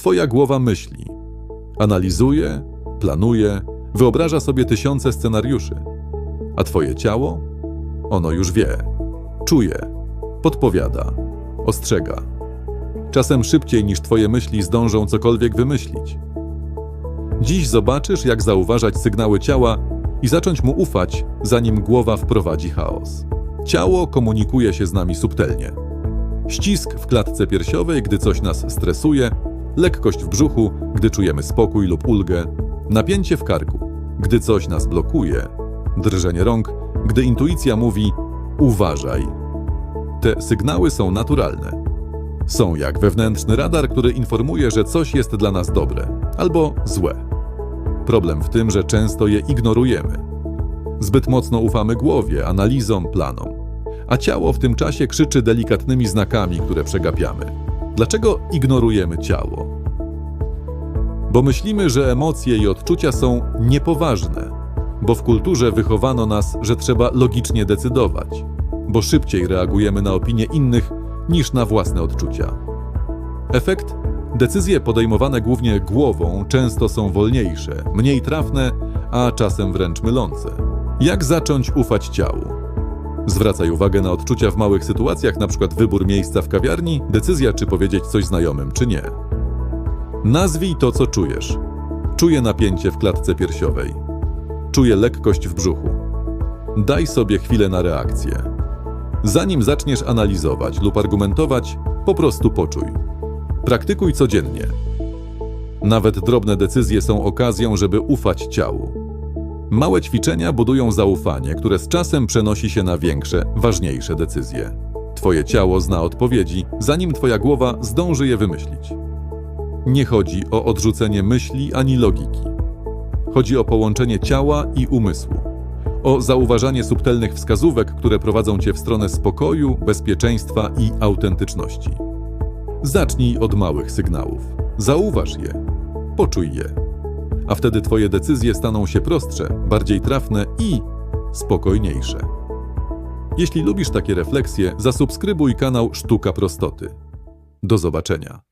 Twoja głowa myśli, analizuje, planuje, wyobraża sobie tysiące scenariuszy, a Twoje ciało? Ono już wie, czuje, podpowiada, ostrzega. Czasem szybciej niż Twoje myśli zdążą cokolwiek wymyślić. Dziś zobaczysz, jak zauważać sygnały ciała i zacząć mu ufać, zanim głowa wprowadzi chaos. Ciało komunikuje się z nami subtelnie. Ścisk w klatce piersiowej, gdy coś nas stresuje, lekkość w brzuchu, gdy czujemy spokój lub ulgę, napięcie w karku, gdy coś nas blokuje, drżenie rąk, gdy intuicja mówi uważaj. Te sygnały są naturalne. Są jak wewnętrzny radar, który informuje, że coś jest dla nas dobre albo złe. Problem w tym, że często je ignorujemy. Zbyt mocno ufamy głowie, analizom, planom, a ciało w tym czasie krzyczy delikatnymi znakami, które przegapiamy. Dlaczego ignorujemy ciało? Bo myślimy, że emocje i odczucia są niepoważne, bo w kulturze wychowano nas, że trzeba logicznie decydować, bo szybciej reagujemy na opinie innych niż na własne odczucia. Efekt? Decyzje podejmowane głównie głową często są wolniejsze, mniej trafne, a czasem wręcz mylące. Jak zacząć ufać ciału? Zwracaj uwagę na odczucia w małych sytuacjach, np. wybór miejsca w kawiarni, decyzja czy powiedzieć coś znajomym, czy nie. Nazwij to, co czujesz. Czuję napięcie w klatce piersiowej. Czuję lekkość w brzuchu. Daj sobie chwilę na reakcję. Zanim zaczniesz analizować lub argumentować, po prostu poczuj. Praktykuj codziennie. Nawet drobne decyzje są okazją, żeby ufać ciału. Małe ćwiczenia budują zaufanie, które z czasem przenosi się na większe, ważniejsze decyzje. Twoje ciało zna odpowiedzi, zanim twoja głowa zdąży je wymyślić. Nie chodzi o odrzucenie myśli ani logiki. Chodzi o połączenie ciała i umysłu. O zauważanie subtelnych wskazówek, które prowadzą cię w stronę spokoju, bezpieczeństwa i autentyczności. Zacznij od małych sygnałów. Zauważ je, poczuj je, a wtedy Twoje decyzje staną się prostsze, bardziej trafne i spokojniejsze. Jeśli lubisz takie refleksje, zasubskrybuj kanał Sztuka Prostoty. Do zobaczenia.